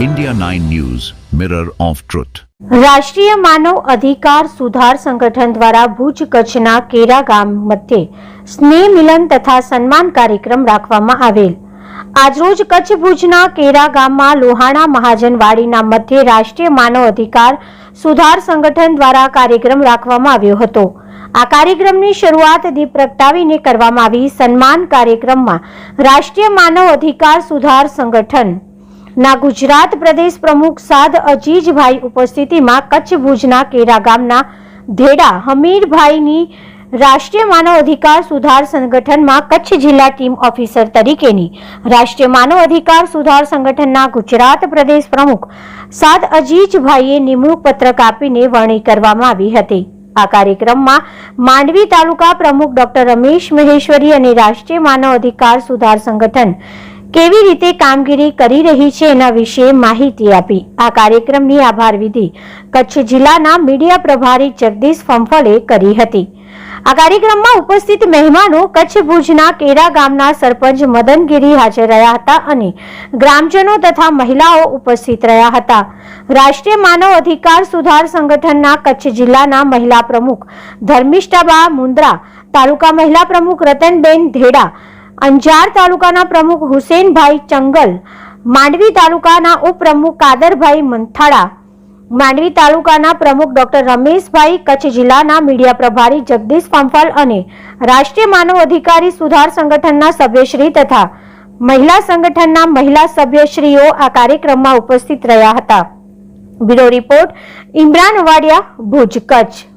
India 9 News, Mirror of Truth. રાષ્ટ્રીય માનવ અધિકાર સુધાર સંગઠન દ્વારા ભુજ કચ્છના કેરા ગામ મધ્યે સ્નેહ મિલન તથા સન્માન કાર્યક્રમ રાખવામાં આવેલ આજરોજ કચ્છ ભુજના કેરા ગામમાં લોહાણા મહાજનવાડીના મધ્યે રાષ્ટ્રીય માનવ અધિકાર સુધાર સંગઠન દ્વારા કાર્યક્રમ રાખવામાં આવ્યો હતો આ કાર્યક્રમની શરૂઆત દીપ પ્રગટાવીને કરવામાં આવી સન્માન કાર્યક્રમમાં રાષ્ટ્રીય માનવ અધિકાર સુધાર સંગઠન ના ગુજરાત પ્રદેશ પ્રમુખ સાદ અજીજભાઈ ઉપસ્થિતિમાં કચ્છ ભુજના કેરા ગામના ધેડા હમીરભાઈની રાષ્ટ્રીય માનવ અધિકાર સુધાર સંગઠનમાં કચ્છ જિલ્લા ટીમ ઓફિસર તરીકેની રાષ્ટ્રીય માનવ અધિકાર સુધાર સંગઠનના ગુજરાત પ્રદેશ પ્રમુખ સાદ અજીજભાઈએ નિમણૂક પત્રક આપીને વરણી કરવામાં આવી હતી. આ કાર્યક્રમમાં માંડવી તાલુકા પ્રમુખ ડોક્ટર રમેશ મહેશ્વરી અને રાષ્ટ્રીય માનવ અધિકાર સુધાર સંગઠન કેવી રીતે કામગીરી કરી રહી છે એના વિશે માહિતી આપી. આ કાર્યક્રમની આભાર વિધિ કચ્છ જિલ્લાના મીડિયા પ્રભારી જગદીશ ફંફલે કરી હતી. આ કાર્યક્રમમાં ઉપસ્થિત મહેમાનો કચ્છ ભુજના કેરા ગામના સરપંચ મદનગીરી હાજર રહ્યા હતા અને ગ્રામજનો તથા મહિલાઓ ઉપસ્થિત રહ્યા હતા. રાષ્ટ્રીય માનવ અધિકાર સુધાર સંગઠનના કચ્છ જિલ્લાના મહિલા પ્રમુખ ધર્મિષ્ઠાબા મુન્દ્રા તાલુકા મહિલા પ્રમુખ રતનબેન ધેડા અંજાર તાલુકાના પ્રમુખ હુસેનભાઈ ચંગલ, માંડવી તાલુકાના ઉપપ્રમુખ કાદરભાઈ મંથાળા, માંડવી તાલુકાના પ્રમુખ ડોક્ટર રમેશભાઈ કચ્છ જિલ્લાના મીડિયા પ્રભારી જગદીશ પંફાલ અને રાષ્ટ્રીય માનવ અધિકારી સુધાર સંગઠનના સભ્યશ્રી તથા મહિલા સંગઠનના મહિલા સભ્યશ્રીઓ આ કાર્યક્રમમાં ઉપસ્થિત રહ્યા હતા. Bureau report, Imran Wadia, Bhuj Kutch.